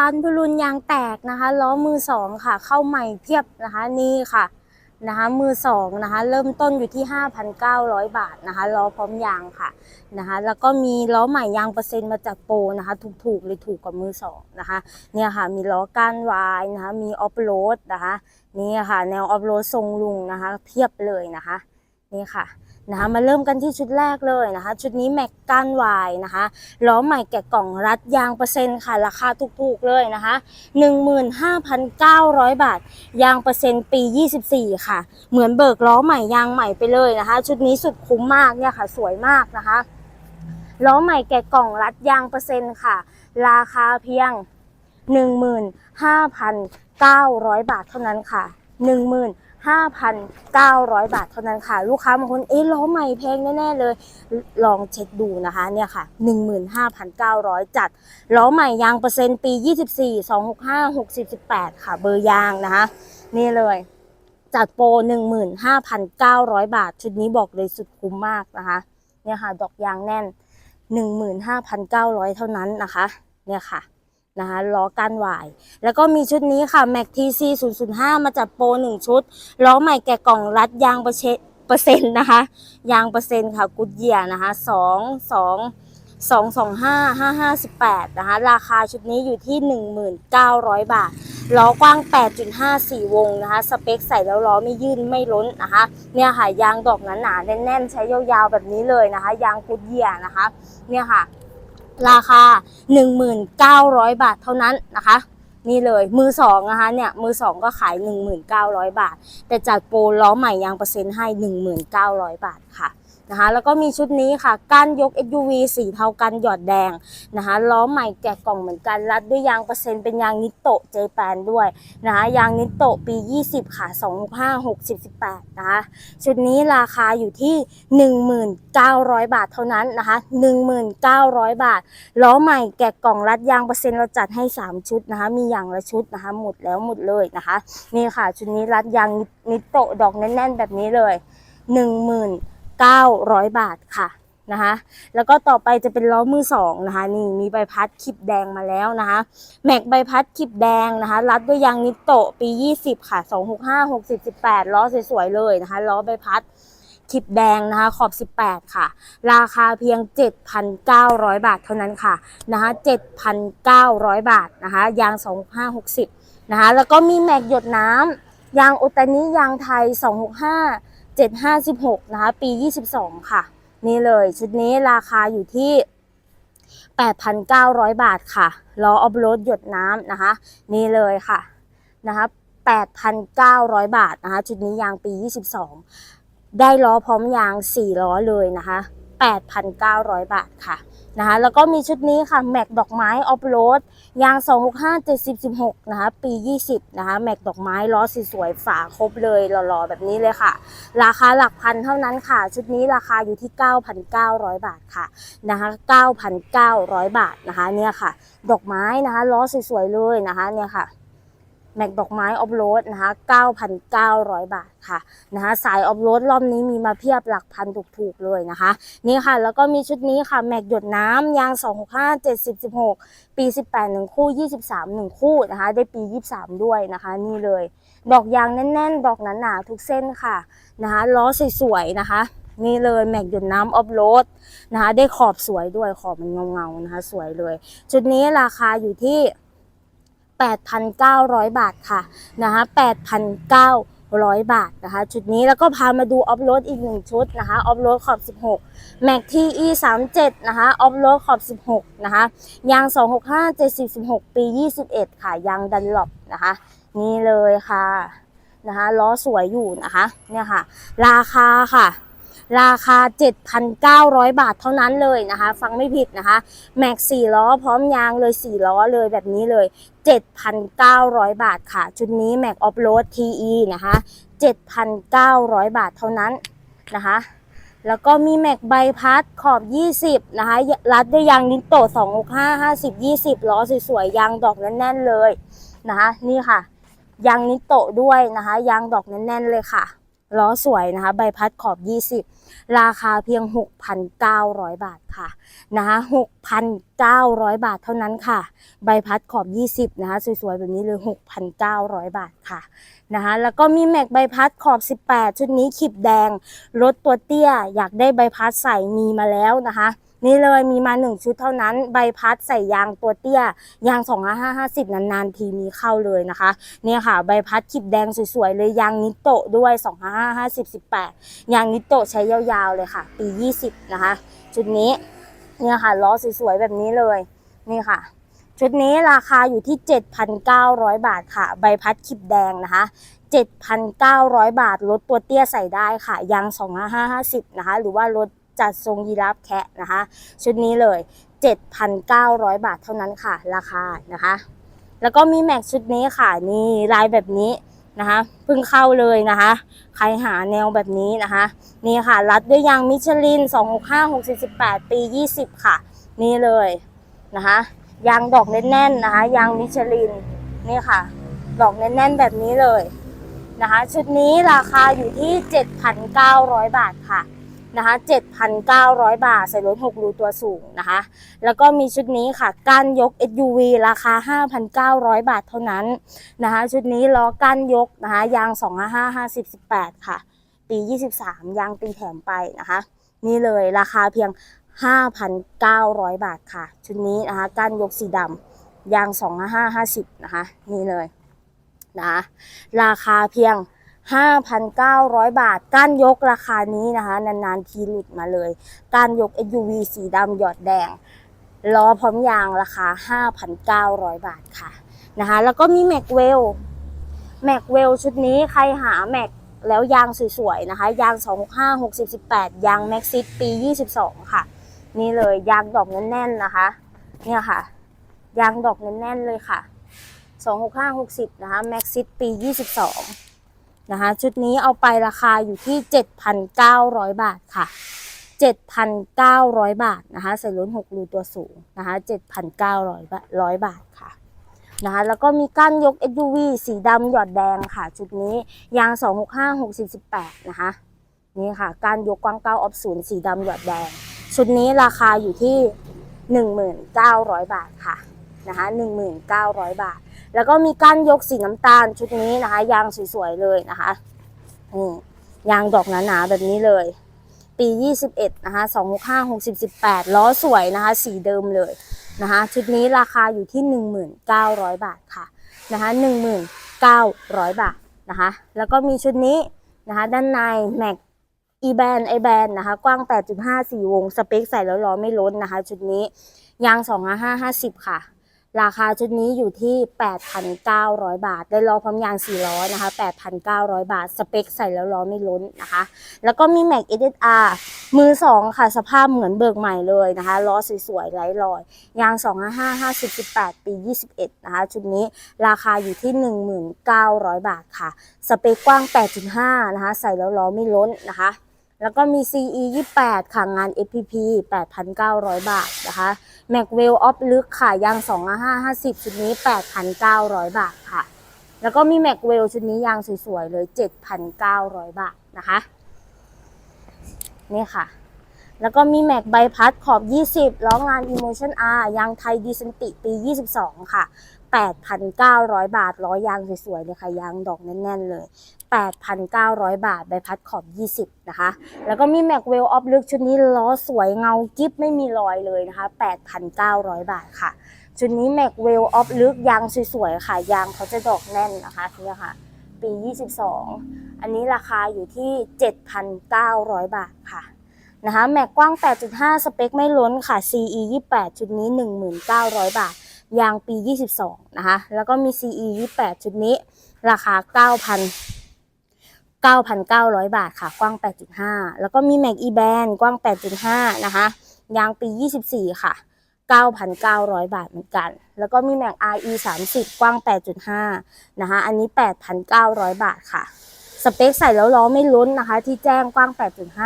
ร้านบอลลูนยางแตกนะคะล้อมือสองค่ะ เข้าใหม่เพียบนะคะนี่ค่ะนะคะมือสองนะคะเริ่มต้นอยู่ที่ 5,900 บาทนะคะล้อพร้อมยางค่ะนะคะแล้วก็มีล้อใหม่ยางเปอร์เซ็นต์มาจากโปรนะคะถูกๆเลยถูกกว่ามือสองนะคะเนี่ยค่ะมีล้อก้านวายนะคะมีออฟโรดนะคะนี่ค่ะแนวออฟโรดทรงลุงนะคะเพียบเลยนะคะ นี่ค่ะนะคะมาเริ่มกันที่ชุดแรกเลยนะคะ ชุดนี้แม็กก้านวายนะคะล้อใหม่แกะกล่องรัดยางเปอร์เซ็นต์ค่ะ ราคาถูกๆเลยนะคะ 15,900 บาท ยางเปอร์เซ็นต์ปี 24 ค่ะ เหมือนเบิกล้อใหม่ยางใหม่ไปเลยนะคะ ชุดนี้สุดคุ้มมากเนี่ยค่ะ สวยมากนะคะล้อใหม่แกะกล่องรัดยางเปอร์เซ็นต์ค่ะ ราคาเพียง 15,900 บาทเท่านั้นค่ะ 5,900 บาทเท่านั้นค่ะ ลูกค้าบางคนเอ๊ะล้อใหม่แพงแน่ๆเลย ลองเช็คดูนะคะเนี่ยค่ะ 15,900 จัดล้อใหม่ยางเปอร์เซ็นต์ปี 24 265 60 18ค่ะ เบอร์ยางนะคะ นี่เลย จัดโปร 15,900 บาท ชุดนี้บอกเลยสุดคุ้มมากนะคะ เนี่ยค่ะ ดอกยางแน่น 15,900 เท่านั้นนะคะ เนี่ยค่ะ นะคะล้อกันวาย แล้วก็มีชุดนี้ค่ะ Mac TC 005 มาจัดโปร1 ชุด ล้อใหม่แกะกล่องรัดยางเปอร์เชเปอร์เซ็นต์นะคะ ยางเปอร์เซ็นต์ค่ะกุดเยียนะคะ2 2 225558นะคะ ราคาชุดนี้อยู่ที่ 1,900 บาท ล้อกว้าง 8.54 วงนะคะ สเปคใส่แล้วล้อไม่ยื่นไม่ล้นนะคะ เนี่ยค่ะ ยางดอกหนาๆแน่นๆ ใช้ยาวๆ แบบนี้เลยนะคะ ยางกุดเยียนะคะ เนี่ยค่ะ ราคา 1,900 บาทเท่านั้นนะคะ นี่เลยมือสองนะคะเนี่ยมือสองก็ขาย 1,900 บาท แต่จัดโปรล้อใหม่ยางเปอร์เซ็นต์ให้ 1,900 บาทค่ะ นะคะ แล้วก็มีชุดนี้ค่ะก้านยก SUV สีเทากันหยอดแดงนะคะล้อใหม่แกะกล่องเหมือนกันรัดด้วยยางเปอร์เซ็นต์เป็นยางนิโตะเจแปนด้วยนะคะยางนิโตะปี 20 ค่ะ 2 5 60 18นะคะชุดนี้ราคาอยู่ที่ 1,900 บาทเท่านั้นนะคะ 1,900 บาทล้อใหม่แกะกล่องรัดยางเปอร์เซ็นต์เราจัดให้ 3 ชุดนะคะ มีอย่างละชุดนะคะหมดแล้วหมดเลยนะคะนี่ค่ะชุดนี้รัดยางนิโตะดอกแน่นๆแบบนี้เลย 900 บาทค่ะนะคะแล้วก็ต่อไปจะเป็นล้อมือสองนะคะนี่มีใบพัดคลิปแดงมาแล้วนะคะแม็กใบพัดคลิปแดงนะคะรัดด้วยยางนิโตะปี 20 ค่ะ 265 60 18 ล้อสวยๆเลยนะคะล้อใบพัดคลิปแดงนะคะขอบ 18 ค่ะ ราคาเพียง 7,900 บาทเท่านั้นค่ะนะคะ7,900 บาทนะคะยาง265 60 นะคะแล้วก็มีแม็กหยดน้ำยางโอตานิยางไทย 265 756 นะคะ ปี 22 ค่ะ นี่เลยชุดนี้ราคาอยู่ที่ 8,900 บาทค่ะล้อออฟโรดหยดน้ำนะคะ นี่เลยค่ะนะคะ8,900 บาทนะคะ ชุดนี้ยางปี 22 ได้ล้อพร้อมยาง 4 ล้อเลยนะคะ 8,900 บาทค่ะ นะคะแล้วก็มีชุดนี้ค่ะแม็กดอกไม้ออฟโรดยาง 265 70 16 นะคะปี 20 นะคะแม็กดอกไม้ล้อสวยๆฝาครบเลยหล่อๆ แบบนี้เลยค่ะ ราคาหลักพันเท่านั้นค่ะ ชุดนี้ราคาอยู่ที่ 9,900 บาทค่ะนะคะ9,900 บาทนะคะเนี่ยค่ะ ดอกไม้นะคะล้อสวยๆเลยนะคะเนี่ยค่ะ แม็กดอกไม้ออฟโรดนะคะ 9,900 บาทค่ะนะคะสายออฟโรดรอบนี้มีมาเพียบหลักพันถูกๆเลยนะคะ นี่ค่ะ แล้วก็มีชุดนี้ค่ะ แม็กหยดน้ำยาง 265 70 16 ปี 18 1 คู่ 23 1 คู่นะคะ ได้ปี 23 ด้วยนะคะ นี่เลย ดอกยางแน่น ๆ ดอกหนาๆทุกเส้นค่ะนะคะล้อสวยๆนะคะนี่เลยแม็กหยดน้ำออฟโรดนะคะ ได้ขอบสวยด้วยขอบมันเงาๆนะคะ สวยเลย ชุดนี้ราคาอยู่ที่ 8,900 บาทค่ะนะคะ8,900 บาทนะคะ ชุดนี้แล้วก็พามาดูออฟโรดอีกหนึ่งชุดนะคะออฟโรดขอบ 16 Mac TE 37นะคะออฟโรดขอบ 16 นะคะ ยาง 265 70 16 ปี 21 ค่ะ ยางดันหลบนะคะ นี่เลยค่ะนะคะล้อสวยอยู่นะคะเนี่ยค่ะ ราคาค่ะ ราคา 7,900 บาทเท่านั้นเลยนะคะ ฟังไม่ผิดนะคะ แม็ก4ล้อพร้อมยางเลย4ล้อเลยแบบนี้เลย 7,900 บาทค่ะ ชุดนี้แม็กออฟโรด TE นะคะ 7,900 บาทเท่านั้นนะคะแล้วก็มีแม็กใบพัดขอบ 20 นะคะ รัดด้วยยางนิโต265 50 20 ล้อสวยๆ ยางดอกแน่นๆเลยนะคะ นี่ค่ะ ยางนิโตด้วยนะคะ ยางดอกแน่นๆเลยค่ะ ล้อสวยนะคะ ใบพัดขอบ ราคาเพียง 6,900 บาทค่ะนะคะ6,900 บาทเท่านั้นค่ะ ใบพัดขอบ 20 นะคะ สวยๆ แบบนี้เลย 6,900 บาทค่ะนะคะแล้วก็มีแม็กใบพัดขอบ 18 ชุดนี้ขีบแดง รถตัวเตี้ย อยากได้ใบพัดใส่มีมาแล้วนะคะ นี่เลยมีมาหนึ่งชุดเท่านั้น ใบพัดใส่ยางตัวเตี้ย ยาง2550 นานๆ ทีมีเข้าเลยนะคะ เนี่ยค่ะ ใบพัดขีบแดงสวยๆ เลยยางนิโตะด้วย 2550 18 ยางนิโตะใช้ยาวๆเลยค่ะ ปี 20 นะคะ ชุดนี้ เนี่ยค่ะล้อสวยๆ แบบนี้เลย นี่ค่ะชุดนี้ราคาอยู่ที่ 7,900 บาทค่ะ ใบพัดขีบแดงนะคะ 7,900 บาท รถตัวเตี้ยใส่ได้ค่ะ ยาง 2550 นะคะ หรือว่ารถ จัดทรงยีราฟแคะนะคะ ชุดนี้เลย 7,900 บาทเท่านั้นค่ะ ราคานะคะ แล้วก็มีแม็กชุดนี้ค่ะนี่ลายแบบนี้นะคะเพิ่งเข้าเลยนะคะ ใครหาแนวแบบนี้นะคะ นี่ค่ะ รัดด้วยยางมิชลิน 265 618ปี 20 ค่ะ นี่เลยนะคะ ยางดอกแน่นๆนะคะ ยางมิชลิน นี่ค่ะ ดอกแน่นๆแบบนี้เลยนะคะ ชุดนี้ราคาอยู่ที่ 7,900 บาทค่ะ นะคะ7,900 บาท ใส่รถ6รูตัวสูงนะคะ แล้วก็มีชุดนี้ค่ะก้านยก SUV ราคา 5,900 บาทเท่านั้นนะคะ ชุดนี้ล้อก้านยกนะคะยาง 255 50 18 ค่ะ ปี 23 ยางตีแถมไปนะคะ นี่เลยราคาเพียง 5,900 บาทค่ะ ชุดนี้นะคะก้านยกสีดำยาง 255 50 นะคะ นี่เลยนะคะราคาเพียง 5,900 บาท ก้านยกราคานี้นะคะ นานๆทีหลุดมาเลย ก้านยก SUV สีดำหยอดแดง ล้อพร้อมยางราคา 5,900 บาทค่ะนะคะ แล้วก็มีแม็กเวล แม็กเวลชุดนี้ใครหาแม็กแล้วยางสวยๆนะคะ ยาง 265 60 18 ยางแม็กซิตปี 22 ค่ะ นี่เลยยางดอกแน่นๆนะคะ เนี่ยค่ะ ยางดอกแน่นๆเลยค่ะ 265 60 นะคะแม็กซิตปี 22 นะคะชุดนี้เอาไปราคาอยู่ที่ 7,900 บาทค่ะ 7,900 บาทนะคะใส่ล้น6รูตัวสูงนะคะ7,900บาท100 บาทค่ะนะคะแล้วก็มีก้านยก SUV สีดำหยอดแดงค่ะ ชุดนี้ยาง 265 60 18นะคะนี่ค่ะก้านยกกว้างเก้าออฟศูนย์สีดำหยอดแดง ชุดนี้ราคาอยู่ที่ 1,900 บาทค่ะนะคะ1,900 บาท แล้วก็มีก้านยกสีน้ำตาลชุดนี้นะคะ ยางสวยๆเลยนะคะนี่ยางดอกหนาๆแบบนี้เลย ปี 21 นะคะ 2 6 5 6 18 ล้อสวยนะคะ สีเดิมเลยนะคะ ชุดนี้ราคาอยู่ที่ 1,900บาทค่ะนะคะ1,900 บาทนะคะ แล้วก็มีชุดนี้นะคะ ด้านในแม็ก e b a n i b a n นะคะ กว้าง 8.5 4วง สเปคใส่แล้วล้อไม่ล้นนะคะ ชุดนี้ยาง 255 50 ค่ะ ราคาชุดนี้อยู่ที่ 8,900 บาท ได้ล้อพร้อมยาง4ล้อนะคะ 8,900 บาท สเปคใส่แล้วล้อไม่ล้นนะคะ แล้วก็มี Mac SSR มือ 2 ค่ะ สภาพเหมือนเบิกใหม่เลยนะคะล้อสวยๆไร้รอย ยาง 255 50 18 ปี 21 นะคะ ชุดนี้ราคาอยู่ที่ 1,900 บาทค่ะ สเปคกว้าง 8.5 นะคะ ใส่แล้วล้อไม่ล้นนะคะ แล้วก็มี CE 28 ค่ะ งาน FPP 8,900 บาทนะคะ แม็กเวลออฟลึกค่ะยาง2.5 50 ชุดนี้ 8,900 บาทค่ะ แล้วก็มีแม็กเวลชุดนี้ยางสวยๆเลย 7,900 บาทนะคะ นี่ค่ะ แล้วก็มีแม็กใบพัดขอบ 20 ล้องาน Emotion R ยางไทยดีเซนติปี 22 ค่ะ 8,900 บาทล้อยางสวยๆเลยค่ะยางดอกแน่นๆเลย 8,900 บาทใบพัดขอบ 20 นะคะ แล้วก็มี Mac w e l l Off ลึกชุดนี้ล้อสวยเงากิ๊บไม่มีรอยเลยนะคะ 8,900 บาทค่ะ ชุดนี้ Mac w e l l Off ลึกยางสวยๆค่ะ ยางเขาจะดอกแน่นนะคะเนี่ยค่ะ ปี 22 อันนี้ราคาอยู่ที่ 7,900 บาทค่ะนะคะแม็กกว้าง 8.5 สเปคไม่ล้นค่ะ CE 28 ชุดนี้ 19,000บาท ยางปี 22 นะคะ แล้วก็มี CE 28 ชุดนี้ ราคา 9,000 9,900 บาทค่ะ กว้าง 8.5 แล้วก็มี Mac E-band กว้าง 8.5 นะคะ ยางปี 24 ค่ะ 9,900 บาทเหมือนกัน แล้วก็มี Mac RE 30 กว้าง 8.5 นะคะ อันนี้ 8,900 บาทค่ะ สเปคใส่แล้วล้อไม่ล้นนะคะ ที่แจ้งกว้าง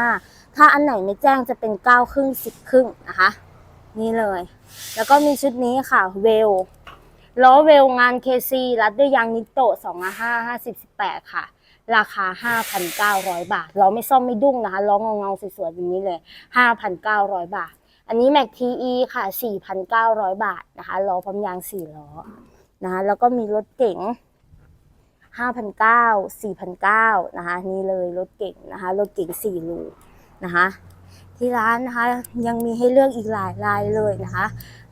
8.5 ถ้าอันไหนไม่แจ้งจะเป็น 9 ครึ่ง 10 ครึ่งนะคะ นี่เลย แล้วก็มีชุดนี้ค่ะเวลล้อเวลงาน KC รัดด้วยยางนิโตะ2 5 50 18 ค่ะ ราคา 5,900 บาทเราไม่ซ่อมไม่ดุ้งนะคะล้อเงาเงาๆสวยๆแบบนี้เลย 5,900 บาท อันนี้ Mac TE ค่ะ 4,900 บาทนะคะล้อพร้อมยาง 4 ล้อนะคะแล้วก็มีรถเก๋ง5,900 4,900นะคะนี่เลยรถเก๋งนะคะรถเก๋ง4ลูนะคะ ที่ร้านนะคะ ยังมีให้เลือกอีกหลายลายเลยนะคะ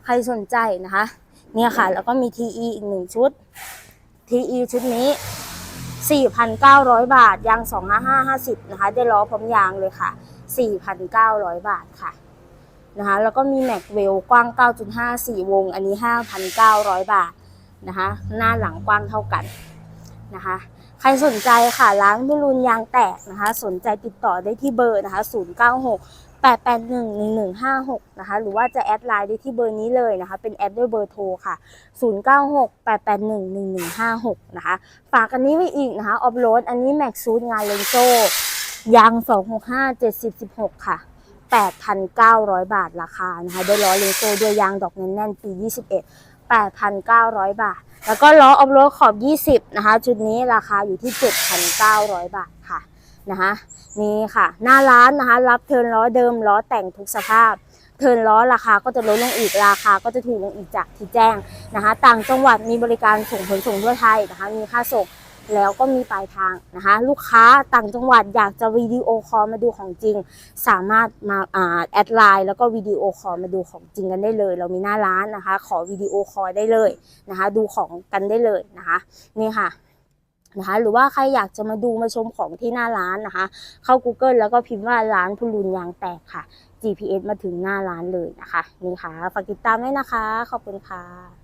ใครสนใจนะคะ เนี่ยค่ะ แล้วก็มี TE อีกหนึ่งชุด TE ชุดนี้ 4,900 บาท ยาง 25550 นะคะ ได้ล้อพร้อมยางเลยค่ะ 4,900 บาทค่ะนะคะ แล้วก็มี Mac w e l l กว้าง 9.5 4 วง อันนี้ 5,900 บาทนะคะ หน้าหลังกว้างเท่ากันนะคะ ใครสนใจค่ะ ร้านบุรุนยางแตกนะคะ สนใจติดต่อได้ที่เบอร์นะคะ 096 881 1156 นะคะ หรือว่าจะแอดไลน์ได้ที่เบอร์นี้เลยนะคะ เป็นแอดด้วยเบอร์โทรค่ะ 096 881 1156 นะคะ ฝากอันนี้ไว้อีกนะคะ ออฟโรด อันนี้แม็กซูดงานเลนโซยาง 265 70 16 ค่ะ 8,900 บาทราคานะคะ ได้ล้อเลนโซด้วยยางดอกแน่นๆปี 21 8,900 บาท แล้วก็ล้อออฟโรดขอบ 20 นะคะ ชุดนี้ราคาอยู่ที่ 7,900 บาทค่ะ นะคะนี่ค่ะ หน้าร้านนะคะรับเทิร์นล้อเดิมล้อแต่งทุกสภาพ เทิร์นล้อราคาก็จะลดลงอีกราคาก็จะถูกลงอีกจากที่แจ้งนะคะ ต่างจังหวัดมีบริการส่งขนส่งทั่วไทยนะคะ มีค่าส่งแล้วก็มีปลายทางนะคะ ลูกค้าต่างจังหวัดอยากจะวิดีโอคอลมาดูของจริง สามารถมาอ่าแอดไลน์แล้วก็วิดีโอคอลมาดูของจริงกันได้เลย เรามีหน้าร้านนะคะ ขอวิดีโอคอลได้เลยนะคะ ดูของกันได้เลยนะคะนี่ค่ะ นะคะหรือว่าใครอยากจะมาดูมาชมของที่หน้าร้านนะคะ เข้า Google แล้วก็พิมพ์ว่าร้านพลุนยางแตกค่ะ GPS มาถึงหน้าร้านเลยนะคะ นี่ค่ะ ฝากติดตามด้วยนะคะ ขอบคุณค่ะ